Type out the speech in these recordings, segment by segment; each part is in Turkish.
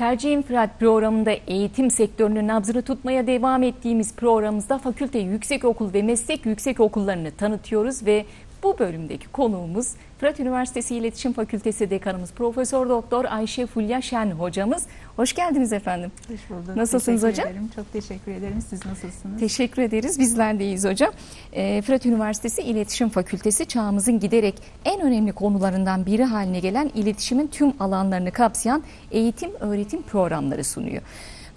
Tercih İnfiraat programında eğitim sektörünün nabzını tutmaya devam ettiğimiz programımızda fakülte yüksekokul ve meslek yüksekokullarını tanıtıyoruz ve bu bölümdeki konuğumuz Fırat Üniversitesi İletişim Fakültesi Dekanımız Profesör Doktor Ayşe Fulya Şen hocamız. Hoş geldiniz efendim. Hoş bulduk. Nasılsınız Teşekkür hocam? Ederim. Çok teşekkür ederim. Siz nasılsınız? Teşekkür ederiz. Bizler de iyiyiz hocam. Ee, Fırat Üniversitesi İletişim Fakültesi çağımızın giderek en önemli konularından biri haline gelen iletişimin tüm alanlarını kapsayan eğitim öğretim programları sunuyor.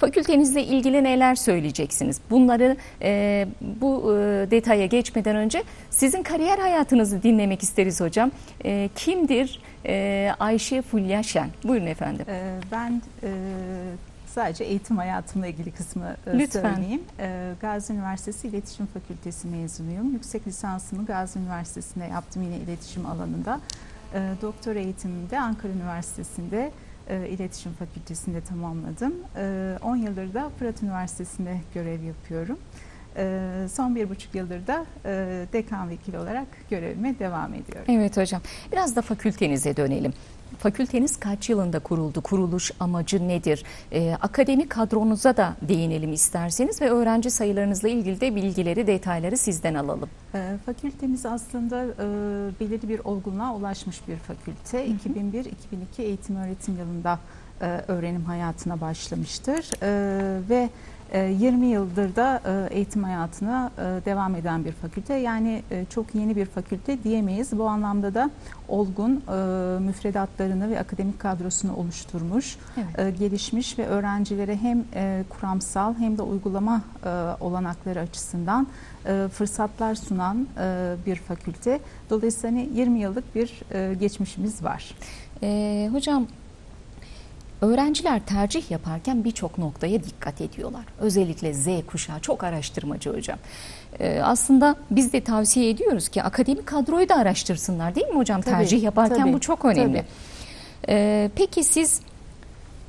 Fakültenizle ilgili neler söyleyeceksiniz? Bunları e, bu e, detaya geçmeden önce sizin kariyer hayatınızı dinlemek isteriz hocam. E, kimdir e, Ayşe Fulya Şen? Buyurun efendim. Ee, ben e, sadece eğitim hayatımla ilgili kısmı e, Lütfen. söyleyeyim. Ee, Gazi Üniversitesi İletişim Fakültesi mezunuyum. Yüksek lisansımı Gazi Üniversitesi'nde yaptım yine iletişim alanında. Ee, doktor eğitimimi de Ankara Üniversitesi'nde e, İletişim Fakültesi'nde tamamladım. Ee, 10 yıldır da Fırat Üniversitesi'nde görev yapıyorum. Ee, son bir buçuk yıldır da e, dekan vekili olarak görevime devam ediyorum. Evet hocam. Biraz da fakültenize dönelim. Fakülteniz kaç yılında kuruldu? Kuruluş amacı nedir? Ee, akademik kadronuza da değinelim isterseniz ve öğrenci sayılarınızla ilgili de bilgileri, detayları sizden alalım. E, Fakültemiz aslında e, belirli bir olgunluğa ulaşmış bir fakülte. 2001-2002 eğitim öğretim yılında e, öğrenim hayatına başlamıştır E, ve e, 20 yıldır da e, eğitim hayatına e, devam eden bir fakülte. Yani e, çok yeni bir fakülte diyemeyiz. Bu anlamda da olgun e, müfredatlarını ve akademik kadrosunu oluşturmuş Evet. e, gelişmiş ve öğrencilere hem e, kuramsal hem de uygulama e, olanakları açısından e, fırsatlar sunan e, bir fakülte. Dolayısıyla hani 20 yıllık bir e, geçmişimiz var. Ee, hocam öğrenciler tercih yaparken birçok noktaya dikkat ediyorlar. Özellikle Z kuşağı çok araştırmacı hocam. Ee, aslında biz de tavsiye ediyoruz ki akademik kadroyu da araştırsınlar değil mi hocam? Tabii, tercih yaparken tabii, bu çok önemli. tabii. Ee, peki siz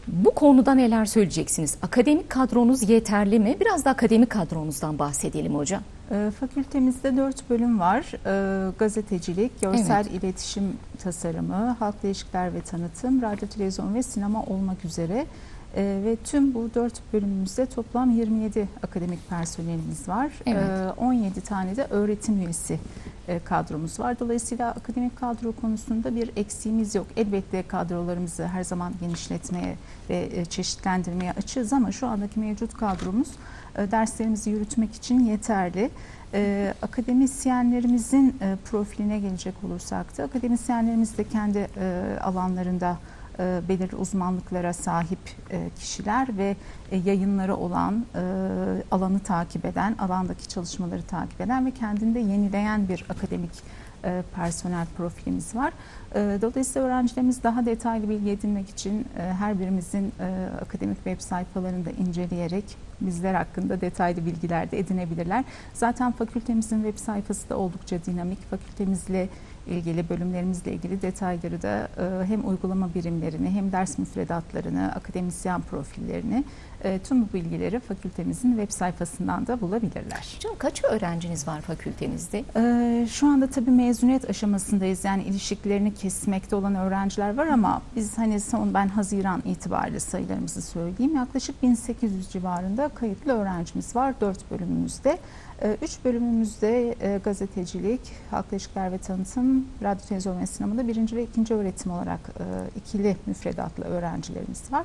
bu konuda neler söyleyeceksiniz? Akademik kadronuz yeterli mi? Biraz da akademik kadronuzdan bahsedelim hocam. E, Fakültemizde dört bölüm var. E, Gazetecilik, görsel iletişim tasarımı, halkla ilişkiler ve tanıtım, radyo, televizyon ve sinema olmak üzere. E, Ve tüm bu dört bölümümüzde toplam 27 akademik personelimiz var. Evet. E, 17 tane de öğretim üyesi e, kadromuz var. Dolayısıyla akademik kadro konusunda bir eksiğimiz yok. Elbette kadrolarımızı her zaman genişletmeye ve e, çeşitlendirmeye açığız ama şu andaki mevcut kadromuz e, derslerimizi yürütmek için yeterli. Akademisyenlerimizin profiline gelecek olursak da akademisyenlerimiz de kendi e, alanlarında e, belirli uzmanlıklara sahip e, kişiler ve e, yayınları olan, alanı takip eden, alandaki çalışmaları takip eden ve kendinde yenileyen bir akademik personel profilimiz var. Dolayısıyla öğrencilerimiz daha detaylı bilgi edinmek için her birimizin akademik web sayfalarını da inceleyerek bizler hakkında detaylı bilgiler de edinebilirler. Zaten fakültemizin web sayfası da oldukça dinamik. Fakültemizle ilgili, bölümlerimizle ilgili detayları da e, hem uygulama birimlerini hem ders müfredatlarını, akademisyen profillerini e, tüm bu bilgileri fakültemizin web sayfasından da bulabilirler. Hocam kaç öğrenciniz var fakültenizde? Ee, Şu anda tabii mezuniyet aşamasındayız. Yani ilişkilerini kesmekte olan öğrenciler var ama biz hani son ben Haziran itibariyle sayılarımızı söyleyeyim. Yaklaşık 1800 civarında kayıtlı öğrencimiz var 4 bölümümüzde. 3 bölümümüzde e, gazetecilik, halk ilişkiler ve tanıtım, radyo, televizyon ve sinemada birinci ve ikinci öğretim olarak e, ikili müfredatlı öğrencilerimiz var.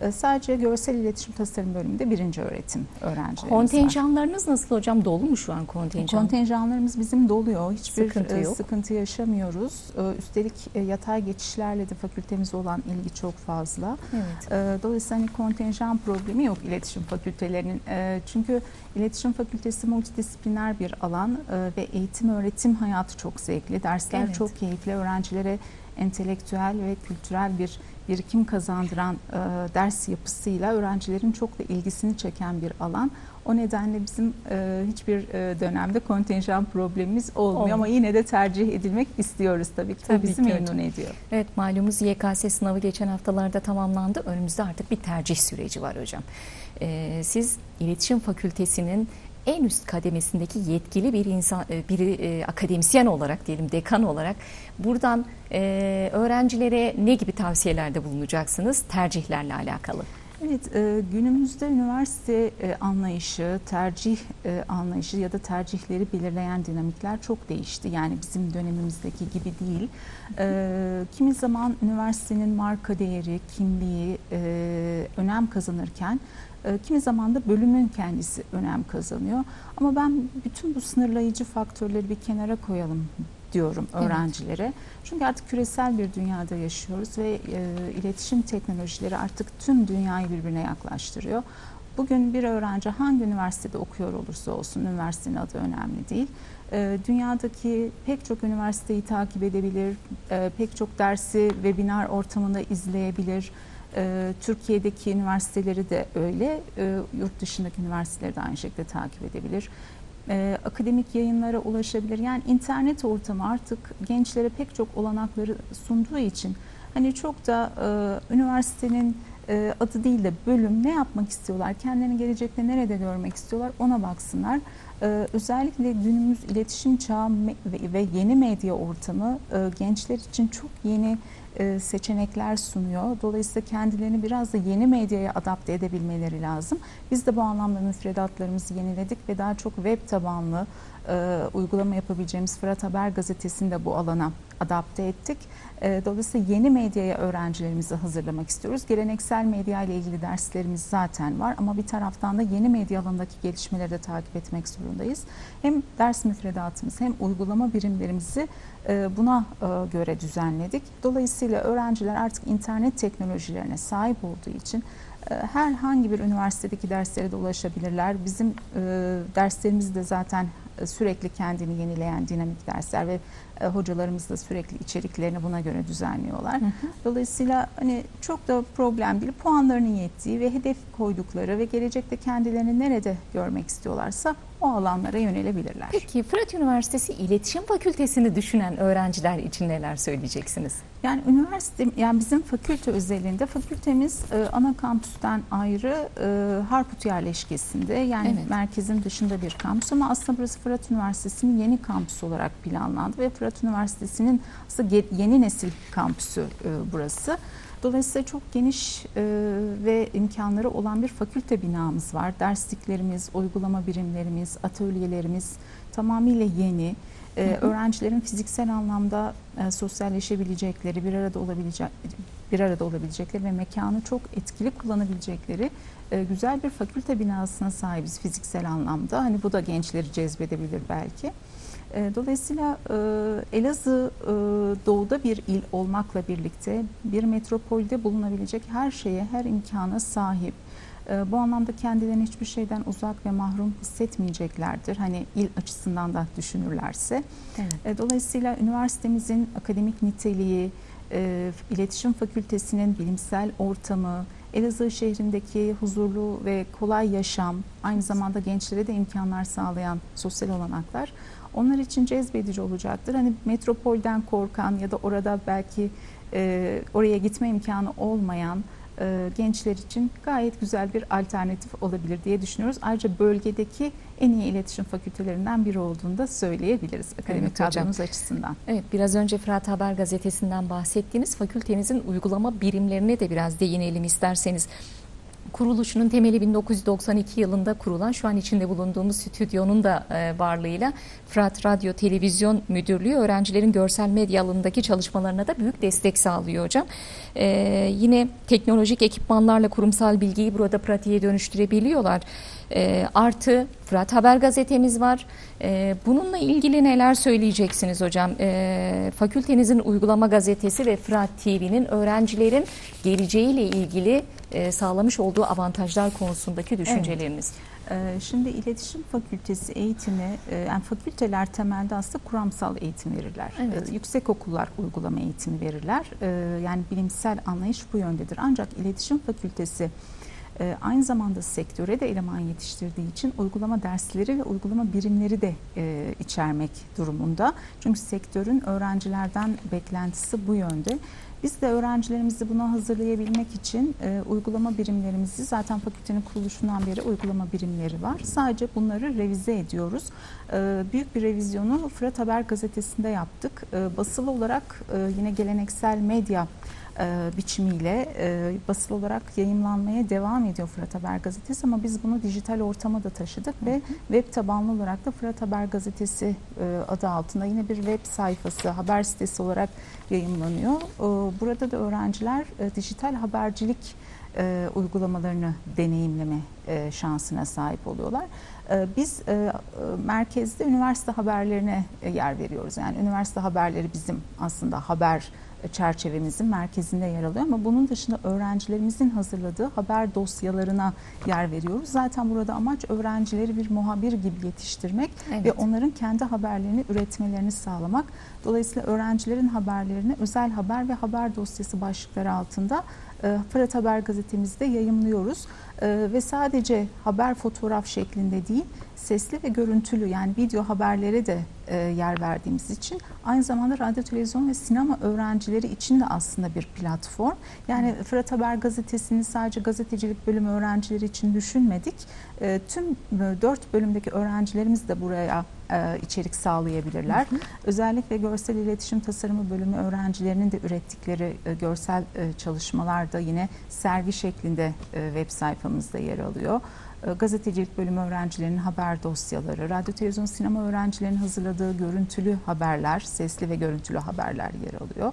E, Sadece görsel iletişim tasarım bölümünde birinci öğretim öğrencilerimiz var. Kontenjanlarınız nasıl hocam? Dolu mu şu an kontenjan? Kontenjanlarımız bizim doluyor. Hiçbir Sıkıntı e, yok. sıkıntı yaşamıyoruz. E, Üstelik e, yatay geçişlerle de fakültemize olan ilgi çok fazla. Evet. Dolayısıyla hani kontenjan problemi yok iletişim fakültelerinin. Çünkü iletişim fakültesi multidisipliner bir alan ve eğitim öğretim hayatı çok zevkli. Dersler Evet. çok keyifli. Öğrencilere entelektüel ve kültürel bir birikim kazandıran e, ders yapısıyla öğrencilerin çok da ilgisini çeken bir alan. O nedenle bizim e, hiçbir e, dönemde kontenjan problemimiz olmuyor Olmuyor. ama yine de tercih edilmek istiyoruz tabii ki. Tabii bizi ki memnun hocam. ediyor. Evet malumuz YKS sınavı geçen haftalarda tamamlandı. Önümüzde artık bir tercih süreci var hocam. Ee, siz iletişim fakültesinin en üst kademesindeki yetkili bir insan, e, bir e, akademisyen olarak diyelim, dekan olarak buradan e, öğrencilere ne gibi tavsiyelerde bulunacaksınız tercihlerle alakalı? Evet, e, günümüzde üniversite e, anlayışı, tercih e, anlayışı ya da tercihleri belirleyen dinamikler çok değişti. Yani bizim dönemimizdeki gibi değil. E, kimi zaman üniversitenin marka değeri, kimliği e, önem kazanırken, e, kimi zaman da bölümün kendisi önem kazanıyor. Ama ben bütün bu sınırlayıcı faktörleri bir kenara koyalım diyorum Evet. öğrencilere. Çünkü artık küresel bir dünyada yaşıyoruz ve e, iletişim teknolojileri artık tüm dünyayı birbirine yaklaştırıyor. Bugün bir öğrenci hangi üniversitede okuyor olursa olsun, üniversitenin adı önemli değil. E, dünyadaki pek çok üniversiteyi takip edebilir, e, pek çok dersi webinar ortamında izleyebilir. E, Türkiye'deki üniversiteleri de öyle, e, yurt dışındaki üniversiteleri de aynı şekilde takip edebilir e, akademik yayınlara ulaşabilir. Yani internet ortamı artık gençlere pek çok olanakları sunduğu için hani çok da e, üniversitenin e, adı değil de bölüm ne yapmak istiyorlar, kendilerini gelecekte nerede görmek istiyorlar ona baksınlar. E, özellikle günümüz iletişim çağı ve yeni medya ortamı e, gençler için çok yeni e, seçenekler sunuyor. Dolayısıyla kendilerini biraz da yeni medyaya adapte edebilmeleri lazım. Biz de bu anlamda müfredatlarımızı yeniledik ve daha çok web tabanlı e, uygulama yapabileceğimiz Fırat Haber Gazetesi'ni de bu alana adapte ettik. E, dolayısıyla yeni medyaya öğrencilerimizi hazırlamak istiyoruz. Geleneksel medya ile ilgili derslerimiz zaten var ama bir taraftan da yeni medya alanındaki gelişmeleri de takip etmek zorundayız. Hem ders müfredatımız hem uygulama birimlerimizi e, buna e, göre düzenledik. Dolayısıyla öğrenciler artık internet teknolojilerine sahip olduğu için herhangi bir üniversitedeki derslere de ulaşabilirler. Bizim e, derslerimiz de zaten e, sürekli kendini yenileyen dinamik dersler ve e, hocalarımız da sürekli içeriklerini buna göre düzenliyorlar. Dolayısıyla hani çok da problem değil. Puanlarının yettiği ve hedef koydukları ve gelecekte kendilerini nerede görmek istiyorlarsa o alanlara yönelebilirler. Peki Fırat Üniversitesi İletişim Fakültesini düşünen öğrenciler için neler söyleyeceksiniz? Yani üniversite, yani bizim fakülte özelinde fakültemiz e, ana kampüsten ayrı e, Harput yerleşkesinde yani Evet. merkezin dışında bir kampüs ama aslında burası Fırat Üniversitesi'nin yeni kampüsü olarak planlandı ve Fırat Üniversitesi'nin aslında yeni nesil kampüsü e, burası. Dolayısıyla çok geniş e, ve imkanları olan bir fakülte binamız var. Dersliklerimiz, uygulama birimlerimiz, atölyelerimiz tamamıyla yeni. Hı hı. öğrencilerin fiziksel anlamda e, sosyalleşebilecekleri, bir arada olabilecek bir arada olabilecekleri ve mekanı çok etkili kullanabilecekleri e, güzel bir fakülte binasına sahibiz fiziksel anlamda. Hani bu da gençleri cezbedebilir belki. E, Dolayısıyla e, Elazığ e, doğuda bir il olmakla birlikte bir metropolde bulunabilecek her şeye, her imkana sahip. Bu anlamda kendilerini hiçbir şeyden uzak ve mahrum hissetmeyeceklerdir. Hani il açısından da düşünürlerse. Evet. Dolayısıyla üniversitemizin akademik niteliği, iletişim fakültesinin bilimsel ortamı, Elazığ şehrindeki huzurlu ve kolay yaşam, aynı zamanda gençlere de imkanlar sağlayan sosyal olanaklar onlar için cezbedici olacaktır. Hani metropolden korkan ya da orada belki e, oraya gitme imkanı olmayan e, gençler için gayet güzel bir alternatif olabilir diye düşünüyoruz. Ayrıca bölgedeki en iyi iletişim fakültelerinden biri olduğunu da söyleyebiliriz akademik Evet hocam. kadromuz açısından. Evet biraz önce Fırat Haber Gazetesi'nden bahsettiğiniz fakültemizin uygulama birimlerine de biraz değinelim isterseniz. Kuruluşunun temeli 1992 yılında kurulan şu an içinde bulunduğumuz stüdyonun da e, varlığıyla Fırat Radyo Televizyon Müdürlüğü öğrencilerin görsel medya alanındaki çalışmalarına da büyük destek sağlıyor hocam. E, yine teknolojik ekipmanlarla kurumsal bilgiyi burada pratiğe dönüştürebiliyorlar. E, artı Fırat Haber gazetemiz var. E, bununla ilgili neler söyleyeceksiniz hocam? E, fakültenizin uygulama gazetesi ve Fırat TV'nin öğrencilerin geleceğiyle ilgili e, sağlamış olduğu avantajlar konusundaki düşünceleriniz. Ee, Şimdi iletişim fakültesi eğitimi, e, yani fakülteler temelde aslında kuramsal eğitim verirler. Evet. Ee, Yüksek okullar uygulama eğitimi verirler. Yani bilimsel anlayış bu yöndedir. Ancak iletişim fakültesi e, aynı zamanda sektöre de eleman yetiştirdiği için uygulama dersleri ve uygulama birimleri de e, içermek durumunda. Çünkü sektörün öğrencilerden beklentisi bu yönde. Biz de öğrencilerimizi buna hazırlayabilmek için e, uygulama birimlerimizi zaten fakültenin kuruluşundan beri uygulama birimleri var. Sadece bunları revize ediyoruz. E, büyük bir revizyonu Fırat Haber gazetesinde yaptık. E, basılı olarak e, yine geleneksel medya e, biçimiyle e, basılı olarak yayınlanmaya devam ediyor Fırat Haber gazetesi ama biz bunu dijital ortama da taşıdık ve web tabanlı olarak da Fırat Haber gazetesi e, adı altında yine bir web sayfası, haber sitesi olarak yayınlanıyor. E, Burada da öğrenciler e, dijital habercilik e, uygulamalarını deneyimleme e, şansına sahip oluyorlar. E, Biz e, e, merkezde üniversite haberlerine e, yer veriyoruz. Yani üniversite haberleri bizim aslında haber çerçevemizin merkezinde yer alıyor ama bunun dışında öğrencilerimizin hazırladığı haber dosyalarına yer veriyoruz. Zaten burada amaç öğrencileri bir muhabir gibi yetiştirmek Evet. ve onların kendi haberlerini üretmelerini sağlamak. Dolayısıyla öğrencilerin haberlerini özel haber ve haber dosyası başlıkları altında Fırat Haber gazetemizde yayımlıyoruz. E, Ve sadece haber fotoğraf şeklinde değil, sesli ve görüntülü yani video haberlere de e, yer verdiğimiz için aynı zamanda radyo, televizyon ve sinema öğrencileri için de aslında bir platform. Yani Fırat Haber gazetesini sadece gazetecilik bölümü öğrencileri için düşünmedik. E, Tüm e, dört bölümdeki öğrencilerimiz de buraya e, içerik sağlayabilirler. Özellikle görsel iletişim tasarımı bölümü öğrencilerinin de ürettikleri e, görsel e, çalışmalar da yine sergi şeklinde e, web sayfamızda yer alıyor. E, Gazetecilik bölümü öğrencilerinin haber dosyaları, radyo, televizyon, sinema öğrencilerinin hazırladığı görüntülü haberler, sesli ve görüntülü haberler yer alıyor.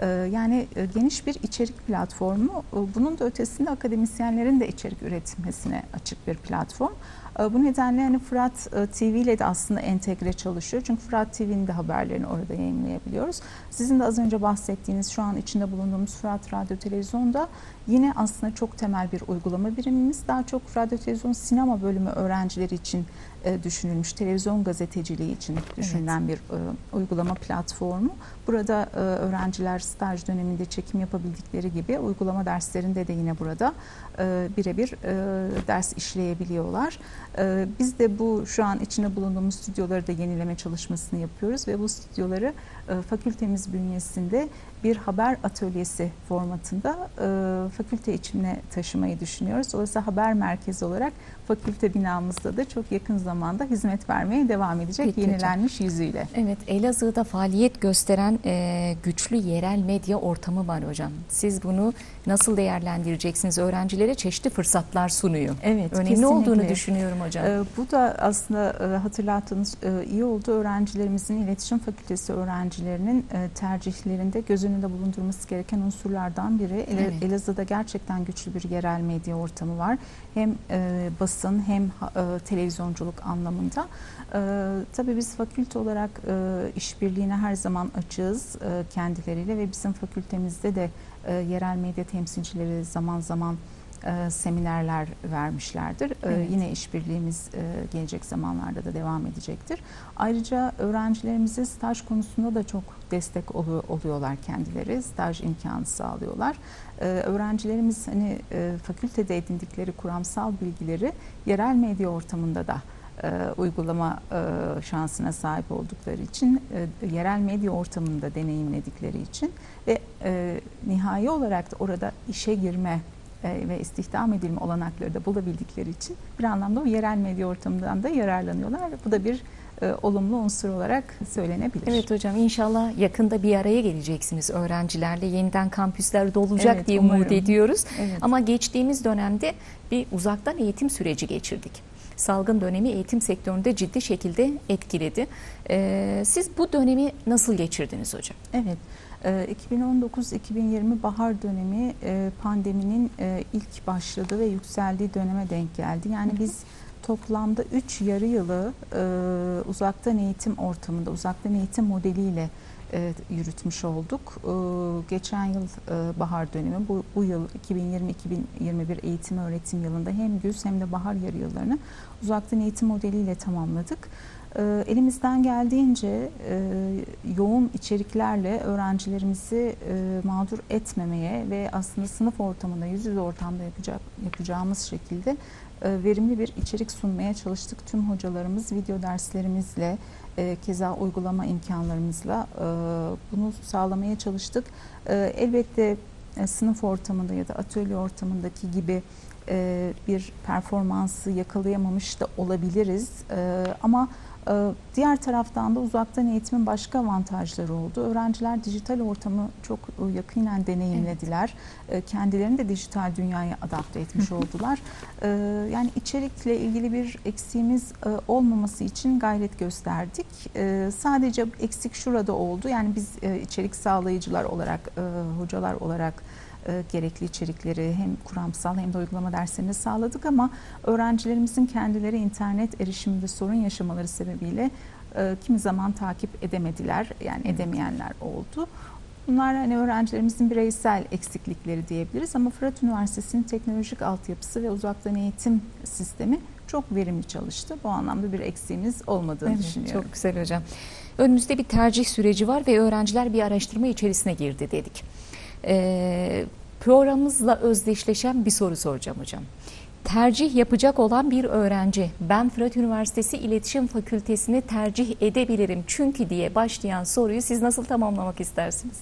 E, Yani e, geniş bir içerik platformu. Bunun da ötesinde akademisyenlerin de içerik üretmesine açık bir platform. E, Bu nedenle hani Fırat e, TV ile de aslında entegre çalışıyor. Çünkü Fırat TV'nin de haberlerini orada yayınlayabiliyoruz. Sizin de az önce bahsettiğiniz şu an içinde bulunduğumuz Fırat Radyo Televizyon'da yine aslında çok temel bir uygulama birimimiz. Daha çok radyo, televizyon, sinema bölümü öğrencileri için e, düşünülmüş, televizyon gazeteciliği için düşünülen bir e, uygulama platformu. Burada e, öğrenciler staj döneminde çekim yapabildikleri gibi uygulama derslerinde de yine burada e, birebir e, ders işleyebiliyorlar. E, Biz de bu şu an içinde bulunduğumuz stüdyoları da yenileme çalışmasını yapıyoruz ve bu stüdyoları e, fakültemiz bünyesinde bir haber atölyesi formatında e, fakülte içine taşımayı düşünüyoruz. Dolayısıyla haber merkezi olarak fakülte binamızda da çok yakın zamanda hizmet vermeye devam edecek Peki hocam. yenilenmiş yüzüyle. Evet, Elazığ'da faaliyet gösteren e, güçlü yerel medya ortamı var hocam. Siz bunu nasıl değerlendireceksiniz? Öğrencilere çeşitli fırsatlar sunuyor. Evet, Önemli kesinlikle. olduğunu düşünüyorum hocam. Ee, Bu da aslında e, hatırlattığınız e, iyi oldu. Öğrencilerimizin, iletişim fakültesi öğrencilerinin e, tercihlerinde göz önünde bulundurması gereken unsurlardan biri. Ele- Evet. Elazığ'da gerçekten güçlü bir yerel medya ortamı var. Hem e, basın hem e, televizyonculuk anlamında. E, Tabii biz fakülte olarak e, işbirliğine her zaman açığız e, kendileriyle ve bizim fakültemizde de e, yerel medya temsilcileri zaman zaman e, seminerler vermişlerdir. E, Evet. Yine işbirliğimiz e, gelecek zamanlarda da devam edecektir. Ayrıca öğrencilerimize staj konusunda da çok destek olu- oluyorlar kendileri. Staj imkanı sağlıyorlar. E, Öğrencilerimiz hani e, fakültede edindikleri kuramsal bilgileri yerel medya ortamında da e, uygulama e, şansına sahip oldukları için, e, yerel medya ortamında deneyimledikleri için ve e, nihai olarak da orada işe girme ve istihdam edilme olanakları da bulabildikleri için bir anlamda o yerel medya ortamından da yararlanıyorlar. Bu da bir e, olumlu unsur olarak söylenebilir. Evet hocam inşallah yakında bir araya geleceksiniz öğrencilerle. Yeniden kampüsler dolacak Evet, diye umut umarım. ediyoruz. Evet. Ama geçtiğimiz dönemde bir uzaktan eğitim süreci geçirdik. Salgın dönemi eğitim sektöründe ciddi şekilde etkiledi. Ee, siz bu dönemi nasıl geçirdiniz hocam? Evet. E, 2019-2020 bahar dönemi e, pandeminin e, ilk başladığı ve yükseldiği döneme denk geldi. Yani biz toplamda 3 yarı yılı e, uzaktan eğitim ortamında, uzaktan eğitim modeliyle yürütmüş olduk. Geçen yıl bahar dönemi, bu, bu yıl 2020-2021 eğitim öğretim yılında hem güz hem de bahar yarı yıllarını uzaktan eğitim modeliyle tamamladık. E, elimizden geldiğince e, yoğun içeriklerle öğrencilerimizi e, mağdur etmemeye ve aslında sınıf ortamında, yüz yüze ortamda yapacak, yapacağımız şekilde e, verimli bir içerik sunmaya çalıştık. Tüm hocalarımız video derslerimizle, keza uygulama imkanlarımızla bunu sağlamaya çalıştık. Elbette sınıf ortamında ya da atölye ortamındaki gibi bir performansı yakalayamamış da olabiliriz. Ama diğer taraftan da uzaktan eğitimin başka avantajları oldu. Öğrenciler dijital ortamı çok e, yakinen deneyimlediler. E, Kendilerini de dijital dünyaya adapte etmiş oldular. E, Yani içerikle ilgili bir eksiğimiz e, olmaması için gayret gösterdik. Sadece eksik şurada oldu. Yani biz e, içerik sağlayıcılar olarak, hocalar olarak e, gerekli içerikleri hem kuramsal hem de uygulama derslerini sağladık ama öğrencilerimizin kendileri internet erişiminde sorun yaşamaları sebebiyle e, kimi zaman takip edemediler yani edemeyenler oldu. Bunlar hani öğrencilerimizin bireysel eksiklikleri diyebiliriz ama Fırat Üniversitesi'nin teknolojik altyapısı ve uzaktan eğitim sistemi çok verimli çalıştı. Bu anlamda bir eksiğimiz olmadığını Evet, düşünüyorum. çok güzel hocam. Önümüzde bir tercih süreci var ve öğrenciler bir araştırma içerisine girdi dedik. Ee, programımızla özdeşleşen bir soru soracağım hocam. Tercih yapacak olan bir öğrenci, ben Fırat Üniversitesi İletişim Fakültesini tercih edebilirim çünkü diye başlayan soruyu siz nasıl tamamlamak istersiniz?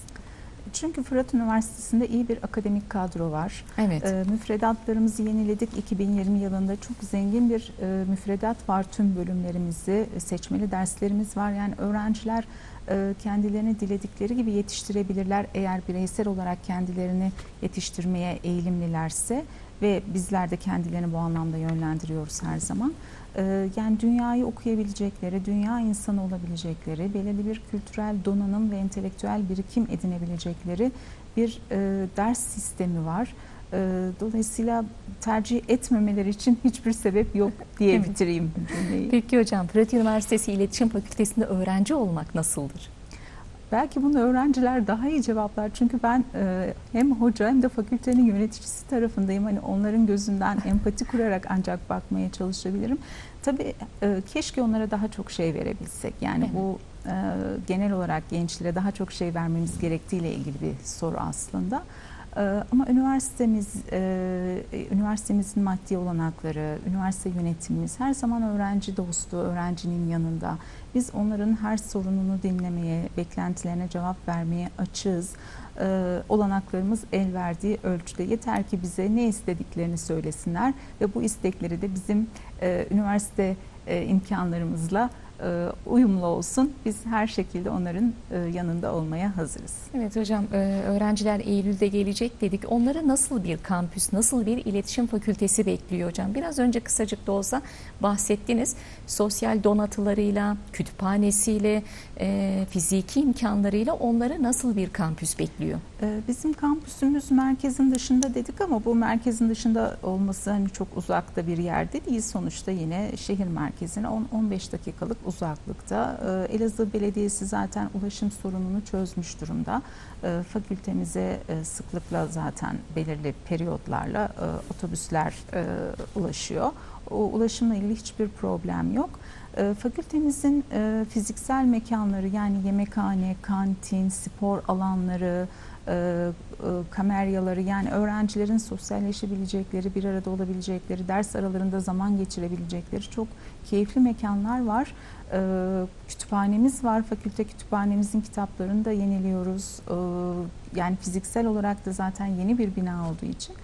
Çünkü Fırat Üniversitesi'nde iyi bir akademik kadro var. Evet. E, müfredatlarımızı yeniledik. 2020 yılında çok zengin bir e, müfredat var. Tüm bölümlerimizi, e, seçmeli derslerimiz var. Yani öğrenciler e, kendilerini diledikleri gibi yetiştirebilirler. Eğer bireysel olarak kendilerini yetiştirmeye eğilimlilerse ve bizler de kendilerini bu anlamda yönlendiriyoruz her zaman. E, yani dünyayı okuyabilecekleri, dünya insanı olabilecekleri, belirli bir kültürel donanım ve entelektüel birikim edinebilecekleri bir e, ders sistemi var. E, dolayısıyla tercih etmemeleri için hiçbir sebep yok diye bitireyim cümleyi. Peki hocam, Fırat Üniversitesi İletişim Fakültesi'nde öğrenci olmak nasıldır? Belki bunu öğrenciler daha iyi cevaplar. Çünkü ben e, hem hoca hem de fakültenin yöneticisi tarafındayım. Hani onların gözünden empati kurarak ancak bakmaya çalışabilirim. Tabii e, keşke onlara daha çok şey verebilsek. Yani bu e, genel olarak gençlere daha çok şey vermemiz gerektiğiyle ilgili bir soru aslında. E, Ama üniversitemiz, e, üniversitemizin maddi olanakları, üniversite yönetimimiz her zaman öğrenci dostu, öğrencinin yanında. Biz onların her sorununu dinlemeye, beklentilerine cevap vermeye açığız. E, olanaklarımız el verdiği ölçüde yeter ki bize ne istediklerini söylesinler ve bu istekleri de bizim e, üniversite e, imkanlarımızla uyumlu olsun. Biz her şekilde onların e, yanında olmaya hazırız. Evet hocam, e, öğrenciler Eylül'de gelecek dedik. Onları nasıl bir kampüs, nasıl bir iletişim fakültesi bekliyor hocam? Biraz önce kısacık da olsa bahsettiniz. Sosyal donatılarıyla, kütüphanesiyle, e, fiziki imkanlarıyla onları nasıl bir kampüs bekliyor? Bizim kampüsümüz merkezin dışında dedik ama bu merkezin dışında olması hani çok uzakta bir yerde değil. Sonuçta yine şehir merkezine 10-15 dakikalık uzaklıkta. Ee, Elazığ Belediyesi zaten ulaşım sorununu çözmüş durumda. Ee, Fakültemize e, sıklıkla zaten belirli periyotlarla e, otobüsler e, ulaşıyor. O ulaşımla ilgili hiçbir problem yok. E, Fakültemizin fiziksel mekanları yani yemekhane, kantin, spor alanları, e, e, kameryaları yani öğrencilerin sosyalleşebilecekleri, bir arada olabilecekleri, ders aralarında zaman geçirebilecekleri çok keyifli mekanlar var. E, Kütüphanemiz var. Fakülte kütüphanemizin kitaplarını da yeniliyoruz. E, Yani fiziksel olarak da zaten yeni bir bina olduğu için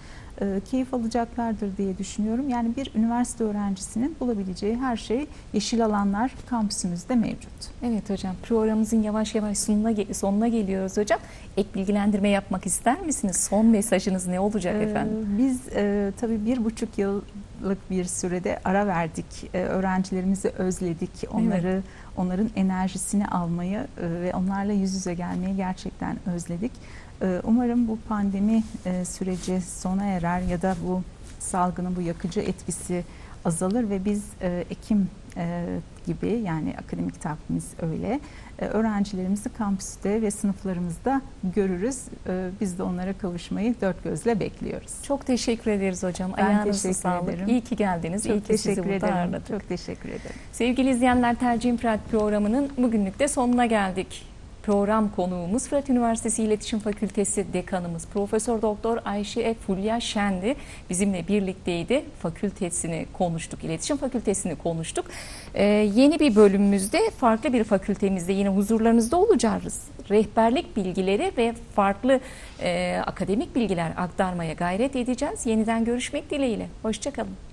e, keyif alacaklardır diye düşünüyorum. Yani bir üniversite öğrencisinin bulabileceği her şey yeşil alanlar kampüsümüzde mevcut. Evet hocam, programımızın yavaş yavaş sonuna, sonuna geliyoruz hocam. Ek bilgilendirme yapmak ister misiniz? Son mesajınız ne olacak Ee, efendim? Biz e, tabii bir buçuk yıllık bir sürede ara verdik. E, öğrencilerimizi özledik. Onları, onların enerjisini almayı e, ve onlarla yüz yüze gelmeyi gerçekten özledik. E, umarım bu pandemi e, süreci sona erer ya da bu salgının bu yakıcı etkisi azalır ve biz e, Ekim e, gibi yani akademik takvimimiz öyle öğrencilerimizi kampüste ve sınıflarımızda görürüz. Biz de onlara kavuşmayı dört gözle bekliyoruz. Çok teşekkür ederiz hocam. Ben Ayağınıza teşekkür sağlık. ederim. İyi ki geldiniz. İyi Çok ki sizi teşekkür burada ederim. ağırladık. Çok teşekkür ederim. Sevgili izleyenler Tercihim Fırat programının bugünlük de sonuna geldik. Program konuğumuz Fırat Üniversitesi İletişim Fakültesi Dekanımız Profesör Doktor Ayşe Fulya Şendi bizimle birlikteydi. Fakültesini konuştuk, İletişim Fakültesini konuştuk. Ee, yeni bir bölümümüzde farklı bir fakültemizde yine huzurlarınızda olacağız. Rehberlik bilgileri ve farklı e, akademik bilgiler aktarmaya gayret edeceğiz. Yeniden görüşmek dileğiyle. Hoşçakalın.